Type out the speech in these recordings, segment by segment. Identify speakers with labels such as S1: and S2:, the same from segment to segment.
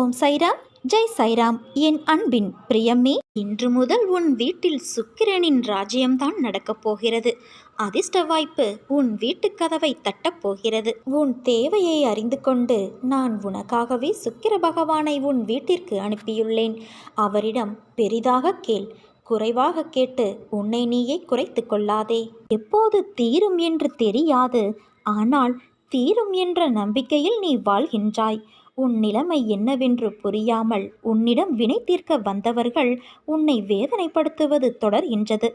S1: ஓம் சைராம். ஜெய் சைராம். என் அன்பின் பிரியமே இன்று முதல் உன் வீட்டில் சுக்கிரனின் ராஜ்யம்தான் நடக்கப் போகிறது. அதிர்ஷ்ட வாய்ப்பு உன் வீட்டு கதவை தட்டப் போகிறது. உன் தேவையை அறிந்து கொண்டு நான் உனக்காகவே சுக்கிர பகவானை உன் வீட்டிற்கு அனுப்பியுள்ளேன். அவரிடம் பெரிதாக கேள் குறைவாக கேட்டு உன்னை நீயே குறைத்து கொள்ளாதே. எப்போது தீரும் என்று தெரியாது ஆனால் தீரும் என்ற நம்பிக்கையில் நீ வாழ்கின்றாய். உன் நிலைமை என்னவென்று புரியாமல் உன்னிடம் வினை தீர்க்க வந்தவர்கள் உன்னை வேதனைப்படுத்துவது தொடர்கின்றது.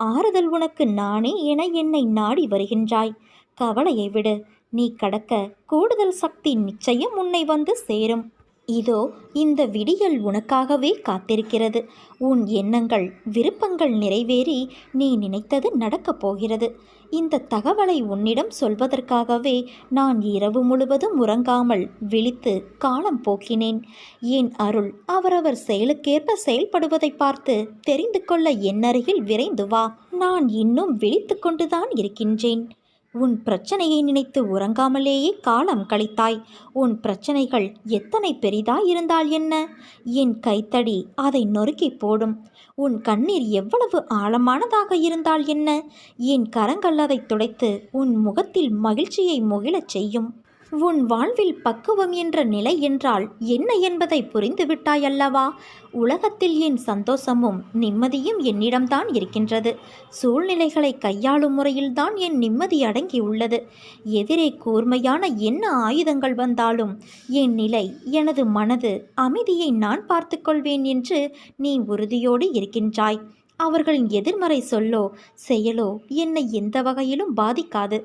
S1: ஆறுதல் உனக்கு நானே என என்னை நாடி வருகின்றாய். கவலையை விடு நீ கடக்க கூடுதல் சக்தி நிச்சயம் உன்னை வந்து சேரும். இதோ இந்த விடியல் உனக்காகவே காத்திருக்கிறது. உன் எண்ணங்கள் விருப்பங்கள் நிறைவேறி நீ நினைத்தது நடக்கப் போகிறது. இந்த தகவலை உன்னிடம் சொல்வதற்காகவே நான் இரவு முழுவதும் உறங்காமல் விழித்து காலம் போக்கினேன். என் அருள் அவரவர் செயலுக்கேற்ப செயல்படுவதை பார்த்து தெரிந்து கொள்ள என்னருகில் விரைந்து வா. நான் இன்னும் விழித்து கொண்டுதான் இருக்கின்றேன். உன் பிரச்சனையை நினைத்து உறங்காமலேயே காலம் கழித்தாய். உன் பிரச்சனைகள் எத்தனை பெரிதாய் இருந்தால் என்ன? என் கைத்தடி அதை நொறுக்கி போடும். உன் கண்ணீர் எவ்வளவு ஆழமானதாக இருந்தால் என்ன? என் கரங்கள் அதை துடைத்து உன் முகத்தில் மகிழ்ச்சியை முகிழச் செய்யும். உன் வாழ்வில் பக்குவம் என்ற நிலை என்றால் என்ன என்பதை புரிந்துவிட்டாய் அல்லவா உலகத்தில் என் சந்தோஷமும் நிம்மதியும் என்னிடம்தான் இருக்கின்றது? சூழ்நிலைகளை கையாளும் முறையில்தான் என் நிம்மதி அடங்கியுள்ளது எதிரே கூர்மையான என்ன ஆயுதங்கள் வந்தாலும் என் நிலை எனது மனது அமைதியை நான் பார்த்துக்கொள்வேன் என்று நீ உறுதியோடு இருக்கின்றாய். அவர்களின் எதிர்மறை சொல்லோ செயலோ என்னை எந்த வகையிலும் பாதிக்காது.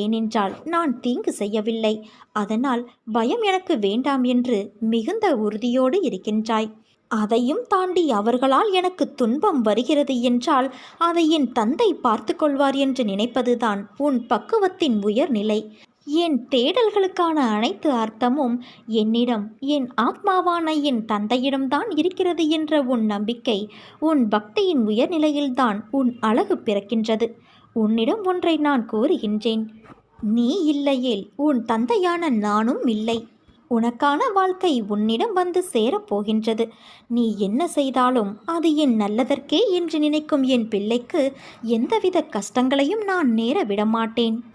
S1: ஏனென்றால் நான் தீங்கு செய்யவில்லை. அதனால் பயம் எனக்கு வேண்டாம் என்று மிகுந்த உறுதியோடு இருக்கின்றாய். அதையும் தாண்டி அவர்களால் எனக்கு துன்பம் வருகிறது என்றால் அதை என் தந்தை பார்த்து கொள்வார் என்று நினைப்பதுதான் உன் பக்குவத்தின் உயர்நிலை. என் தேடல்களுக்கான அனைத்து அர்த்தமும் என்னிடம் என் ஆத்மாவான என் தந்தையிடம்தான் இருக்கிறது என்ற உன் நம்பிக்கை உன் பக்தியின் உயர்நிலையில்தான் உன் அழகு பிறக்கின்றது. உன்னிடம் ஒன்றை நான் கூறுகின்றேன். நீ இல்லையேல் உன் தந்தையான நானும் இல்லை. உனக்கான வாழ்க்கை உன்னிடம் வந்து சேரப்போகின்றது நீ என்ன செய்தாலும் அது என் நல்லதற்கே என்று நினைக்கும் என் பிள்ளைக்கு எந்தவித கஷ்டங்களையும் நான் நேர விடமாட்டேன்.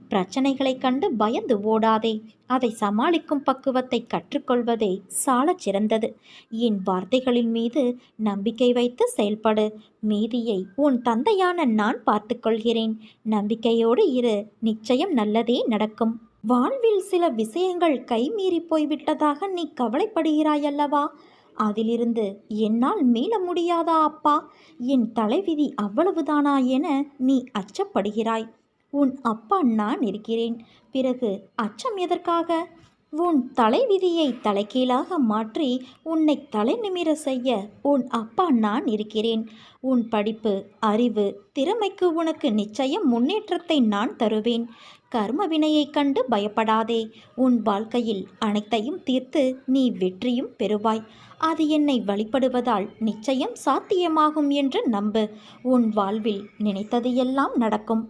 S1: பிரச்சனைகளை கண்டு பயந்து ஓடாதே. அதை சமாளிக்கும் பக்குவத்தை கற்றுக்கொள்வதே சாலச் சிறந்தது. என் வார்த்தைகளின் மீது நம்பிக்கை வைத்து செயல்படு. மீதியை உன் தந்தையான நான் பார்த்துக்கொள்கிறேன் நம்பிக்கையோடு இரு. நிச்சயம் நல்லதே நடக்கும். வாழ்வில் சில விஷயங்கள் கைமீறி போய்விட்டதாக நீ கவலைப்படுகிறாய் அல்லவா அதிலிருந்து என்னால் மீள முடியாதா அப்பா? என் தலைவிதி அவ்வளவுதானா என நீ அச்சப்படுகிறாய். உன் அப்பா நான் இருக்கிறேன். பிறகு அச்சம் எதற்காக? உன் தலைவிதியை தலைகீழாக மாற்றி உன்னை தலை நிமிர செய்ய உன் அப்பா நான் இருக்கிறேன். உன் படிப்பு அறிவு திறமைக்கு உனக்கு நிச்சயம் முன்னேற்றத்தை நான் தருவேன். கர்ம வினையைக் கண்டு பயப்படாதே. உன் வாழ்க்கையில் அனைத்தையும் தீர்த்து நீ வெற்றியும் பெறுவாய். அது என்னை வழிபடுவதால் நிச்சயம் சாத்தியமாகும் என்று நம்பு. உன் வாழ்வில் நினைத்தது எல்லாம் நடக்கும்.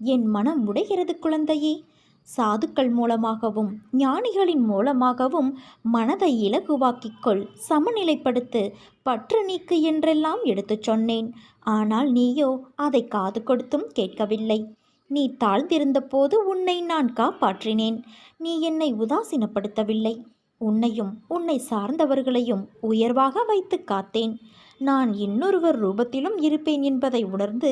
S1: என் மனம் உடைகிறது குழந்தையே. சாதுக்கள் மூலமாகவும் ஞானிகளின் மூலமாகவும் மனதை இலகுவாக்கிக்கொள் சமநிலைப்படுத்து பற்று நீக்கு என்றெல்லாம் எடுத்துச் சொன்னேன். ஆனால் நீயோ அதை காது கொடுத்தும் கேட்கவில்லை. நீ தாழ்ந்திருந்த போது உன்னை நான் காப்பாற்றினேன். நீ என்னை உதாசீனப்படுத்தவில்லை. உன்னையும் உன்னை சார்ந்தவர்களையும் உயர்வாக வைத்து காத்தேன். நான் இன்னொருவர் ரூபத்திலும் இருப்பேன் என்பதை உணர்ந்து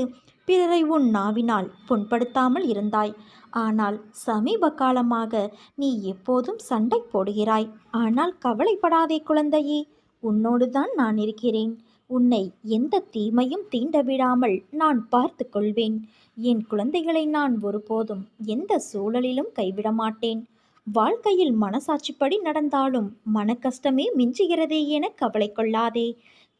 S1: பிறரை உன் நாவினால் புண்படுத்தாமல் இருந்தாய். ஆனால் சமீப காலமாக நீ எப்போதும் சண்டை போடுகிறாய். ஆனால் கவலைப்படாதே குழந்தையே உன்னோடுதான் நான் இருக்கிறேன். உன்னை எந்த தீமையும் தீண்ட விடாமல் நான் பார்த்து கொள்வேன். என் குழந்தைகளை நான் ஒருபோதும் எந்த சூழலிலும் கைவிட மாட்டேன். வாழ்க்கையில் மனசாட்சிப்படி நடந்தாலும் மனக்கஷ்டமே மிஞ்சுகிறதே என கவலை கொள்ளாதே.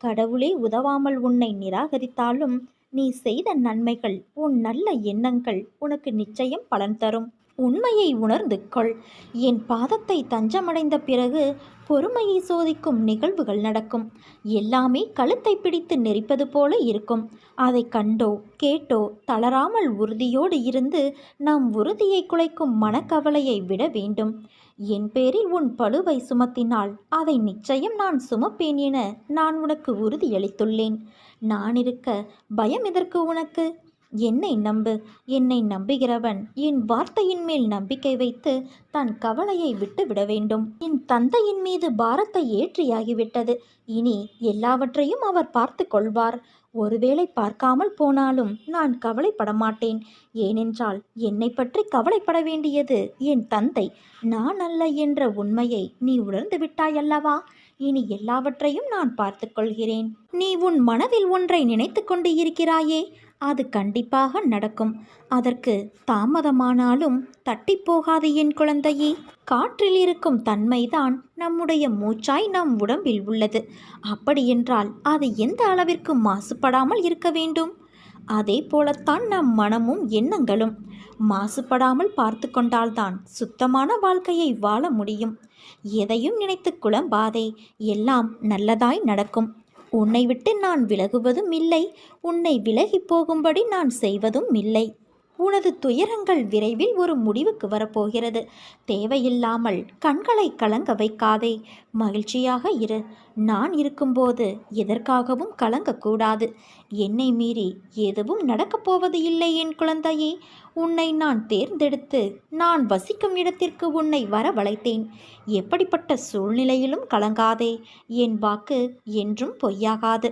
S1: கடவுளே உதவாமல் உன்னை நிராகரித்தாலும் நீ செய்த நன்மைகள் உன் நல்ல எண்ணங்கள் உனக்கு நிச்சயம் பலன் தரும். உண்மையை உணர்ந்து கொள். என் பாதத்தை தஞ்சமடைந்த பிறகு பொறுமையை சோதிக்கும் நிகழ்வுகள் நடக்கும். எல்லாமே கழுத்தை பிடித்து நெரிப்பது போல இருக்கும். அதை கண்டோ கேட்டோ தளராமல் உறுதியோடு இருந்து நம் உறுதியை குலைக்கும் மனக்கவலையை விட வேண்டும். என் பேரில் உன் பழுவை சுமத்தினால் அதை நிச்சயம் நான் சுமப்பேன் என நான் உனக்கு உறுதியளித்துள்ளேன். நான் இருக்க பயம் எதற்கு உனக்கு? என்னை நம்பு என்னை நம்புகிறவன் என் வார்த்தையின் மேல் நம்பிக்கை வைத்து தன் கவலையை விட்டு விட வேண்டும். என் தந்தையின் மீது பாரத்தை ஏற்றியாகிவிட்டது. இனி எல்லாவற்றையும் அவர் பார்த்து கொள்வார். ஒருவேளை பார்க்காமல் போனாலும் நான் கவலைப்பட மாட்டேன். ஏனென்றால் என்னை பற்றி கவலைப்பட வேண்டியது என் தந்தை. நான் அல்ல என்ற உண்மையை நீ உணர்ந்து விட்டாயல்லவா இனி எல்லாவற்றையும் நான் பார்த்துக்கொள்கிறேன் நீ உன் மனதில் ஒன்றை நினைத்து கொண்டு இருக்கிறாயே. அது கண்டிப்பாக நடக்கும். அதற்கு தாமதமானாலும் தட்டி போகாது என் குழந்தையே. காற்றில் இருக்கும் தன்மைதான் நம்முடைய மூச்சாய் நம் உடம்பில் உள்ளது. அப்படியென்றால் அது எந்த அளவிற்கு மாசுபடாமல் இருக்க வேண்டும்? அதே போலத்தான் நம் மனமும் எண்ணங்களும். மாசுபடாமல் பார்த்து கொண்டால்தான் சுத்தமான வாழ்க்கையை வாழ முடியும். எதையும் நினைத்து குழம்பாதே. எல்லாம் நல்லதாய் நடக்கும். உன்னை விட்டு நான் விலகுவதும் இல்லை. உன்னை விலகி போகும்படி நான் செய்வதும் இல்லை. உனது துயரங்கள் விரைவில் ஒரு முடிவுக்கு வரப்போகிறது. தேவையில்லாமல் கண்களை கலங்க வைக்காதே. மகிழ்ச்சியாக இரு. நான் இருக்கும்போது எதற்காகவும் கலங்கக்கூடாது. என்னை மீறி எதுவும் நடக்கப் போவது இல்லை என் குழந்தையே. உன்னை நான் தேர்ந்தெடுத்து நான் வசிக்கும் இடத்திற்கு உன்னை வரவழைத்தேன். எப்படிப்பட்ட சூழ்நிலையிலும் கலங்காதே. என் வாக்கு என்றும் பொய்யாகாது.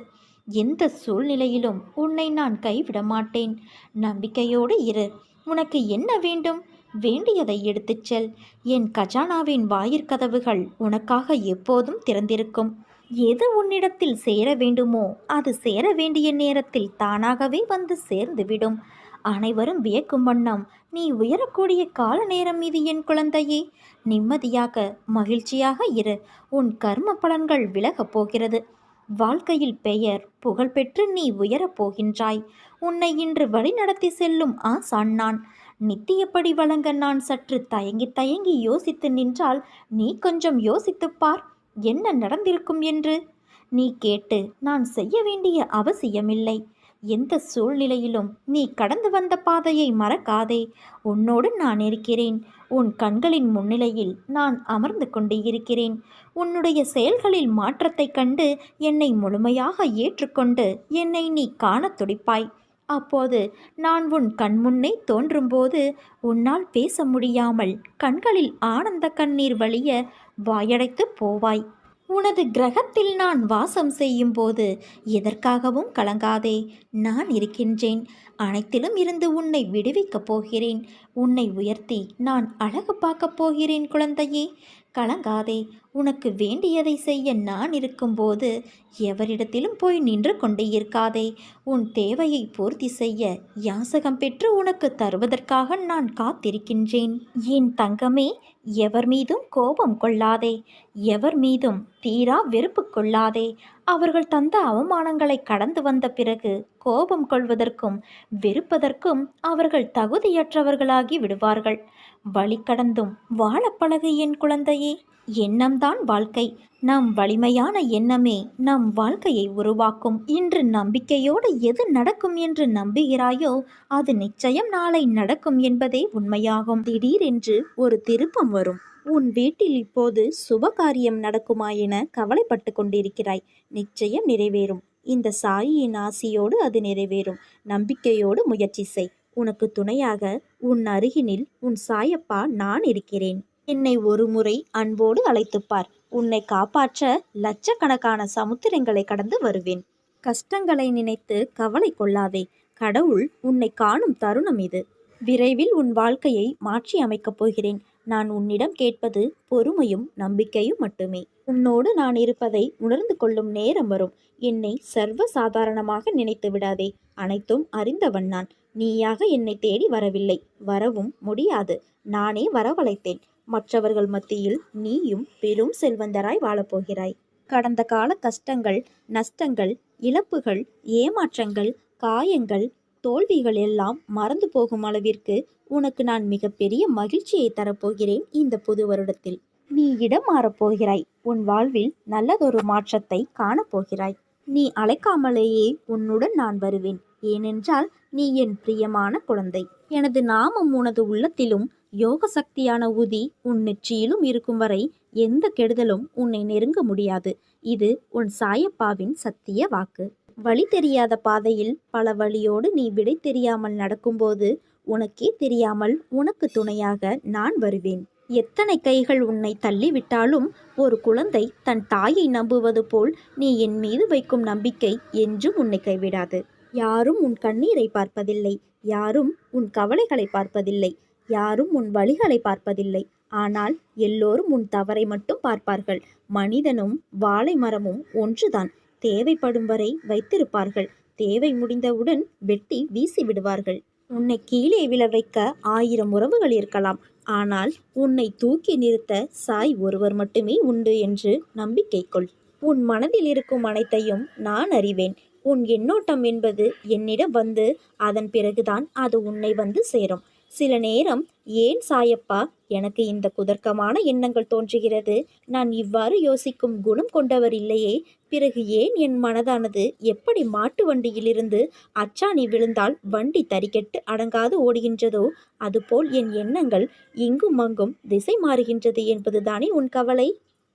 S1: எந்த சூழ்நிலையிலும் உன்னை நான் கைவிட மாட்டேன் நம்பிக்கையோடு இரு. உனக்கு என்ன வேண்டும்? வேண்டியதை எடுத்துச் செல். என் கஜானாவின் வாயிற்கதவுகள் உனக்காக எப்போதும் திறந்திருக்கும். எது உன்னிடத்தில் சேர வேண்டுமோ அது சேர வேண்டிய நேரத்தில் தானாகவே வந்து சேர்ந்துவிடும். அனைவரும் வியக்கும் வண்ணம். நீ உயரக்கூடிய கால நேரம் இது என் குழந்தையே. நிம்மதியாக மகிழ்ச்சியாக இரு. உன் கர்ம பலன்கள் விலகப் போகிறது. வாழ்க்கையில் பெயர் புகழ்பெற்று நீ உயரப் போகின்றாய். உன்னை இன்று வழிநடத்தி செல்லும் ஆசான் நான். நித்தியப்படி வழங்க நான் சற்று தயங்கி தயங்கி யோசித்து நின்றால் நீ கொஞ்சம் யோசித்துப் பார். என்ன நடந்திருக்கும் என்று? நீ கேட்டு நான் செய்ய வேண்டிய அவசியமில்லை. எந்த சூழ்நிலையிலும் நீ கடந்து வந்த பாதையை மறக்காதே. உன்னோடு நான் இருக்கிறேன். உன் கண்களின் முன்னிலையில் நான் அமர்ந்து கொண்டு இருக்கிறேன். உன்னுடைய செயல்களில் மாற்றத்தைக் கண்டு என்னை முழுமையாக ஏற்றுக்கொண்டு என்னை நீ காணத் துடிப்பாய். அப்போது நான் உன் கண்முன்னே தோன்றும்போது உன்னால் பேச முடியாமல் கண்களில் ஆனந்த கண்ணீர் வழிய வாயடைத்து போவாய். உனது கிரகத்தில் நான் வாசம் செய்யும் போது எதற்காகவும் கலங்காதே. நான் இருக்கின்றேன். அனைத்திலும் இருந்து உன்னை விடுவிக்கப் போகிறேன். உன்னை உயர்த்தி நான் அழகு பார்க்கப் போகிறேன் குழந்தையே. கலங்காதே. உனக்கு வேண்டியதை செய்ய நான் இருக்கும்போது எவரிடத்திலும் போய் நின்று கொண்டே இருக்காதே. உன் தேவையை பூர்த்தி செய்ய யாசகம் பெற்று உனக்கு தருவதற்காக நான் காத்திருக்கின்றேன். என் தங்கமே எவர் மீதும் கோபம் கொள்ளாதே. எவர் மீதும் தீரா வெறுப்பு கொள்ளாதே. அவர்கள் தந்த அவமானங்களை கடந்து வந்த பிறகு கோபம் கொள்வதற்கும் வெறுப்பதற்கும் அவர்கள் தகுதியற்றவர்களாகி விடுவார்கள். வழி கடந்தும் வாழப்பழகு என் குழந்தையே. எண்ணம் தான் வாழ்க்கை. நம் வலிமையான எண்ணமே நம் வாழ்க்கையை உருவாக்கும். இன்று நம்பிக்கையோடு எது நடக்கும் என்று நம்புகிறாயோ அது நிச்சயம் நாளை நடக்கும் என்பதே உண்மையாகும். திடீரென்று ஒரு திருப்பம் வரும். உன் வீட்டில் இப்போது சுபகாரியம் நடக்குமா என கவலைப்பட்டு கொண்டிருக்கிறாய். நிச்சயம் நிறைவேறும். இந்த சாயியின் ஆசியோடு அது நிறைவேறும். நம்பிக்கையோடு முயற்சி செய். உனக்கு துணையாக உன் அருகினில் உன் சாயப்பா நான் இருக்கிறேன். என்னை ஒரு முறை அன்போடு அழைத்துப் பார் உன்னை காப்பாற்ற லட்சக்கணக்கான சமுத்திரங்களை கடந்து வருவேன். கஷ்டங்களை நினைத்து கவலை கொள்ளாதே. கடவுள் உன்னை காணும் தருணம் இது. விரைவில் உன் வாழ்க்கையை மாற்றி அமைக்கப் போகிறேன். நான் உன்னிடம் கேட்பது பொறுமையும் நம்பிக்கையும் மட்டுமே. உன்னோடு நான் இருப்பதை உணர்ந்து கொள்ளும் நேரம் வரும். என்னை சர்வ சாதாரணமாக நினைத்து விடாதே. அனைத்தும் அறிந்தவன் நான். நீயாக என்னை தேடி வரவில்லை. வரவும் முடியாது. நானே வரவழைத்தேன். மற்றவர்கள் மத்தியில் நீயும் பெரும் செல்வந்தராய் வாழப்போகிறாய். கடந்த கால கஷ்டங்கள் நஷ்டங்கள் இழப்புகள் ஏமாற்றங்கள் காயங்கள் தோல்விகள் எல்லாம் மறந்து போகும் அளவிற்கு உனக்கு நான் மிகப்பெரிய மகிழ்ச்சியை தரப்போகிறேன் இந்த புது வருடத்தில். நீ இடம் மாறப்போகிறாய். உன் வாழ்வில் நல்லதொரு மாற்றத்தை காணப்போகிறாய். நீ அழைக்காமலேயே உன்னுடன் நான் வருவேன். ஏனென்றால் நீ என் பிரியமான குழந்தை. எனது நாமம் உனது உள்ளத்திலும் யோக சக்தியான உதி உன் நெற்றியிலும் இருக்கும் வரை எந்த கெடுதலும் உன்னை நெருங்க முடியாது. இது உன் சாயப்பாவின் சத்திய வாக்கு. வழி தெரியாத பாதையில் பல வழியோடு நீ விடை தெரியாமல் நடக்கும்போது உனக்கே தெரியாமல் உனக்கு துணையாக நான் வருவேன். எத்தனை கைகள் உன்னை தள்ளிவிட்டாலும் ஒரு குழந்தை தன் தாயை நம்புவது போல் நீ என் மீது வைக்கும் நம்பிக்கை என்றும் உன்னை கைவிடாது. யாரும் உன் கண்ணீரை பார்ப்பதில்லை. யாரும் உன் கவலைகளை பார்ப்பதில்லை. யாரும் உன் வழிகளை பார்ப்பதில்லை. ஆனால் எல்லோரும் உன் தவறை மட்டும் பார்ப்பார்கள். மனிதனும் வாழை மரமும் ஒன்றுதான். தேவைப்படும் வரை வைத்திருப்பார்கள். தேவை முடிந்தவுடன் வெட்டி வீசி விடுவார்கள். உன்னை கீழே விழ வைக்க ஆயிரம் உறவுகள் இருக்கலாம். ஆனால் உன்னை தூக்கி நிறுத்த சாய் ஒருவர் மட்டுமே உண்டு என்று நம்பிக்கை கொள் உன் மனதில் இருக்கும் அனைத்தையும் நான் அறிவேன். உன் எண்ணோட்டம் என்பது என்னிடம் வந்து அதன் பிறகுதான் அது உன்னை வந்து சேரும். சில நேரம் ஏன் சாயப்பா எனக்கு இந்த குதர்க்கமான எண்ணங்கள் தோன்றுகிறது? நான் இவ்வாறு யோசிக்கும் குணம் கொண்டவர் இல்லையே. பிறகு ஏன் என் மனதானது எப்படி மாட்டு வண்டியிலிருந்து அச்சாணி விழுந்தால் வண்டி தறிக்கெட்டு அடங்காது ஓடுகின்றதோ? அதுபோல் என் எண்ணங்கள் இங்கும் அங்கும் திசை மாறுகின்றது என்பதுதானே உன் கவலை?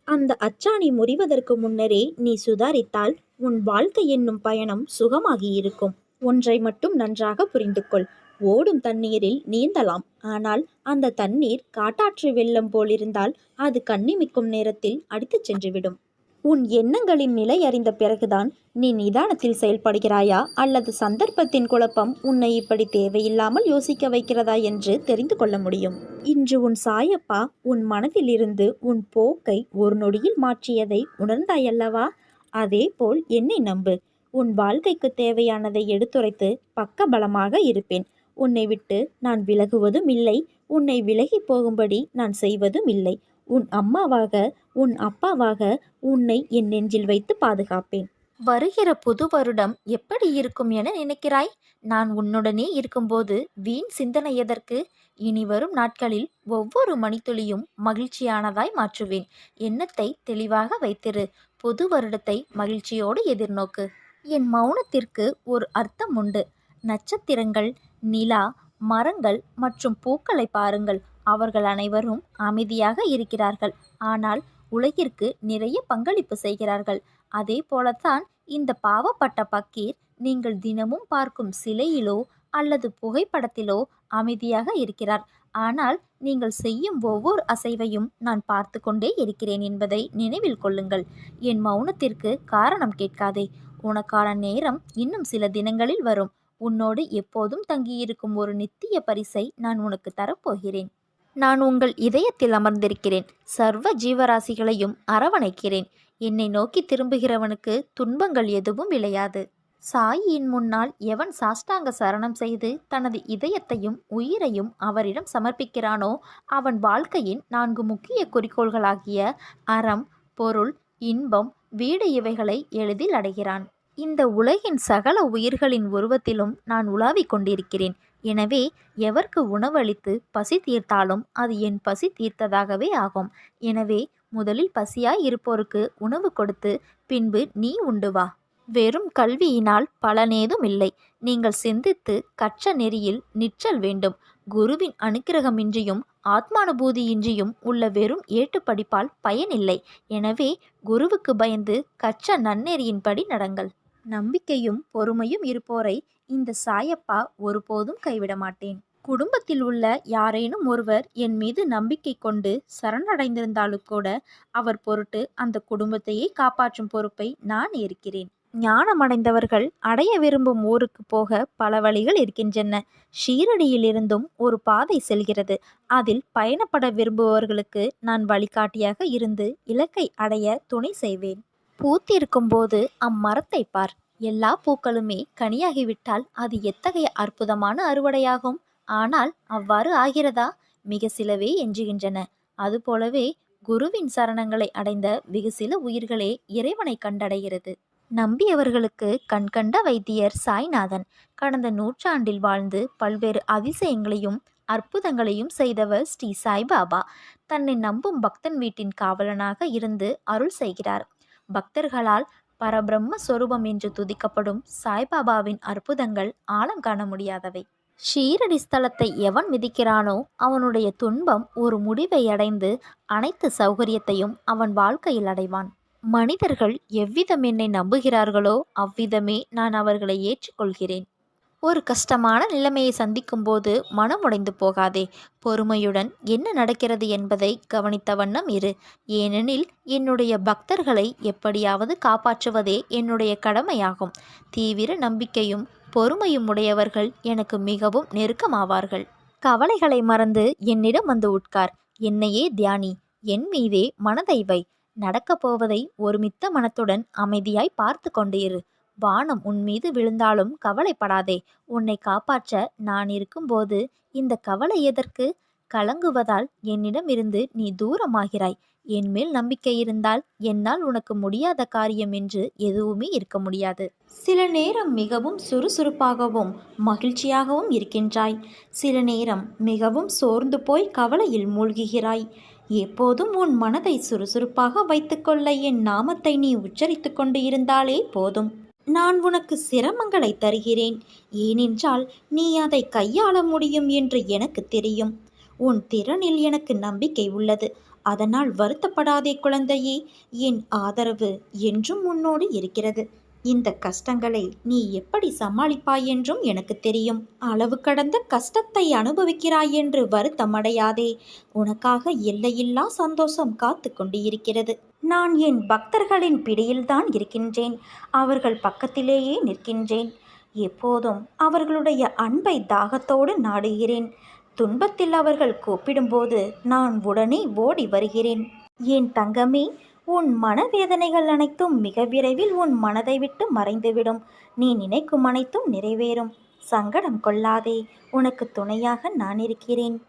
S1: அந்த அச்சாணி முறிவதற்கு முன்னரே நீ சுதாரித்தால் உன் வாழ்க்கை என்னும் பயணம் சுகமாகி இருக்கும். ஒன்றை மட்டும் நன்றாக புரிந்து கொள் ஓடும் தண்ணீரில் நீந்தலாம். ஆனால் அந்த தண்ணீர் காட்டாற்று வெள்ளம் போலிருந்தால் அது கண்ணிமிக்கும் நேரத்தில் அடித்துச் சென்றுவிடும். உன் எண்ணங்களின் நிலை அறிந்த பிறகுதான் நீ நிதானத்தில் செயல்படுகிறாயா? அல்லது சந்தர்ப்பத்தின் குழப்பம் உன்னை இப்படி தேவையில்லாமல் யோசிக்க வைக்கிறதா என்று தெரிந்து கொள்ள முடியும். இன்று உன் சாயப்பா உன் மனதிலிருந்து உன் போக்கை ஒரு நொடியில் மாற்றியதை உணர்ந்தாயல்லவா? அதேபோல் என்னை நம்பு. உன் வாழ்க்கைக்கு தேவையானதை எடுத்துரைத்து பக்கபலமாக இருப்பேன். உன்னை விட்டு நான் விலகுவதும் இல்லை. உன்னை விலகி போகும்படி நான் செய்வதும் இல்லை. உன் அம்மாவாக உன் அப்பாவாக உன்னை என் நெஞ்சில் வைத்து பாதுகாப்பேன். வருகிற புது வருடம் எப்படி இருக்கும் என நினைக்கிறாய்? நான் உன்னுடனே இருக்கும்போது வீண் சிந்தனை எதற்கு? இனி வரும் நாட்களில் ஒவ்வொரு மணித்துளியும் மகிழ்ச்சியானதாய் மாற்றுவேன். எண்ணத்தை தெளிவாக வைத்திரு. புது வருடத்தை மகிழ்ச்சியோடு எதிர்நோக்கு. என் மௌனத்திற்கு ஒரு அர்த்தம் உண்டு. நட்சத்திரங்கள் நிலா மரங்கள் மற்றும் பூக்களை பாருங்கள். அவர்கள் அனைவரும் அமைதியாக இருக்கிறார்கள். ஆனால் உலகிற்கு நிறைய பங்களிப்பு செய்கிறார்கள். அதே போலத்தான் இந்த பாவப்பட்ட பக்கீர் நீங்கள் தினமும் பார்க்கும் சிலையிலோ அல்லது புகைப்படத்திலோ அமைதியாக இருக்கிறார். ஆனால் நீங்கள் செய்யும் ஒவ்வொரு அசைவையும் நான் பார்த்து கொண்டே இருக்கிறேன் என்பதை நினைவில் கொள்ளுங்கள். என் மௌனத்திற்கு காரணம் கேட்காதே. உனக்கான நேரம் இன்னும் சில தினங்களில் வரும். உன்னோடு எப்போதும் தங்கியிருக்கும் ஒரு நித்திய பரிசை நான் உனக்கு தரப்போகிறேன். நான் உங்கள் இதயத்தில் அமர்ந்திருக்கிறேன். சர்வ ஜீவராசிகளையும் அரவணைக்கிறேன். என்னை நோக்கி திரும்புகிறவனுக்கு துன்பங்கள் எதுவும் விளையாது. சாயியின் முன்னால் எவன் சாஷ்டாங்க சரணம் செய்து தனது இதயத்தையும் உயிரையும் அவரிடம் சமர்ப்பிக்கிறானோ அவன் வாழ்க்கையின் நான்கு முக்கிய குறிக்கோள்களாகிய அறம் பொருள் இன்பம் வீடு இவைகளை எளிதில் அடைகிறான். இந்த உலகின் சகல உயிர்களின் உருவத்திலும் நான் உலாவிக் கொண்டிருக்கிறேன். எனவே எவர்க்கு உணவளித்து பசி தீர்த்தாலும் அது என் பசி தீர்த்ததாகவே ஆகும். எனவே முதலில் பசியாய் இருப்போருக்கு உணவு கொடுத்து பின்பு நீ உண்டு வா. வெறும் கல்வியினால் பலனேதும் இல்லை. நீங்கள் சிந்தித்து கற்ற நெறியில் நிற்றல் வேண்டும். குருவின் அனுக்கிரகமின்றியும் ஆத்மானுபூதியின்றியும் உள்ள வெறும் ஏட்டு படிப்பால் பயனில்லை. எனவே குருவுக்கு பயந்து கற்ற நன்னெறியின்படி நடங்கள். நம்பிக்கையும் பொறுமையும் இருப்போரை இந்த சாயப்பா ஒருபோதும் கைவிட மாட்டேன். குடும்பத்தில் உள்ள யாரேனும் ஒருவர் என் மீது நம்பிக்கை கொண்டு சரணடைந்திருந்தாலும் கூட அவர் பொருட்டு அந்த குடும்பத்தையே காப்பாற்றும் பொறுப்பை நான் ஏற்கிறேன். ஞானமடைந்தவர்கள் அடைய விரும்பும் ஊருக்கு போக பல வழிகள் இருக்கின்றன. ஷீரடியிலிருந்தும் ஒரு பாதை செல்கிறது. அதில் பயணப்பட விரும்புபவர்களுக்கு நான் வழிகாட்டியாக இருந்து இலக்கை அடைய துணை செய்வேன். பூத்திருக்கும்போது அம்மரத்தை பார். எல்லா பூக்களுமே கனியாகிவிட்டால் அது எத்தகைய அற்புதமான அறுவடையாகும்? ஆனால் அவ்வாறு ஆகிறதா? மிக சிலவே எஞ்சுகின்றன. அதுபோலவே குருவின் சரணங்களை அடைந்த வெகு சில உயிர்களே இறைவனை கண்டடைகிறது. நம்பியவர்களுக்கு கண்கண்ட வைத்தியர் சாய்நாதன். கடந்த நூற்றாண்டில் வாழ்ந்து பல்வேறு அதிசயங்களையும் அற்புதங்களையும் செய்தவர் ஸ்ரீ சாய்பாபா. தன்னை நம்பும் பக்தன் வீட்டின் காவலனாக இருந்து அருள் செய்கிறார். பக்தர்களால் பரபிரம்ம சொரூபம் என்று துதிக்கப்படும் சாய்பாபாவின் அற்புதங்கள் ஆழம் காண முடியாதவை. ஷீரடி ஸ்தலத்தை எவன் மிதிக்கிறானோ அவனுடைய துன்பம் ஒரு முடிவை அடைந்து அனைத்து சௌகரியத்தையும் அவன் வாழ்க்கையில் அடைவான். மனிதர்கள் எவ்விதம் என்னை நம்புகிறார்களோ அவ்விதமே நான் அவர்களை ஏற்றுக்கொள்கிறேன். ஒரு கஷ்டமான நிலைமையை சந்திக்கும்போது மனமுடைந்து போகாதே. பொறுமையுடன் என்ன நடக்கிறது என்பதை கவனித்த வண்ணம் இரு. ஏனெனில் என்னுடைய பக்தர்களை எப்படியாவது காப்பாற்றுவதே என்னுடைய கடமையாகும். தீவிர நம்பிக்கையும் பொறுமையும் உடையவர்கள் எனக்கு மிகவும் நெருக்கமாவார்கள். கவலைகளை மறந்து என்னிடம் வந்து உட்கார். என்னையே தியானி. என் மீதே மனதை வை. நடக்கப் போவதை ஒருமித்த மனத்துடன் அமைதியாய் பார்த்து கொண்டு இரு. வானம் உன் மீது விழுந்தாலும் கவலைப்படாதே. உன்னை காப்பாற்ற நான் இருக்கும்போது இந்த கவலை எதற்கு? கலங்குவதால் என்னிடம் இருந்து நீ தூரமாகிறாய். என் மேல் நம்பிக்கை இருந்தால் என்னால் உனக்கு முடியாத காரியம் என்று எதுவுமே இருக்க முடியாது. சில நேரம் மிகவும் சுறுசுறுப்பாகவும் மகிழ்ச்சியாகவும் இருக்கின்றாய். சில நேரம் மிகவும் சோர்ந்து போய் கவலையில் மூழ்குகிறாய். எப்போதும் உன் மனதை சுறுசுறுப்பாக வைத்துக்கொள்ள என் நாமத்தை நீ உச்சரித்து கொண்டு இருந்தாலே போதும். நான் உனக்கு சிரமங்களை தருகிறேன். ஏனென்றால் நீ அதை கையாள முடியும் என்று எனக்கு தெரியும். உன் திறனில் எனக்கு நம்பிக்கை உள்ளது. அதனால் வருத்தப்படாதே குழந்தையே. என் ஆதரவு என்றும் உன்னோடு இருக்கிறது. இந்த கஷ்டங்களை நீ எப்படி சமாளிப்பாய் என்றும் எனக்கு தெரியும். அளவு கடந்த கஷ்டத்தை அனுபவிக்கிறாய் என்று வருத்தமடையாதே. உனக்காக எல்லையில்லா சந்தோஷம் காத்து கொண்டு இருக்கிறது நான் என் பக்தர்களின் பிடியில்தான் இருக்கின்றேன். அவர்கள் பக்கத்திலேயே நிற்கின்றேன். எப்போதும் அவர்களுடைய அன்பை தாகத்தோடு நாடுகிறேன். துன்பத்தில் அவர்கள் கூப்பிடும்போது நான் உடனே ஓடி வருகிறேன். என் தங்கமே உன் மனவேதனைகள் அனைத்தும் மிக விரைவில் உன் மனதை விட்டு மறைந்துவிடும். நீ நினைக்கும் அனைத்தும் நிறைவேறும். சங்கடம் கொள்ளாதே. உனக்கு துணையாக நான் இருக்கிறேன்.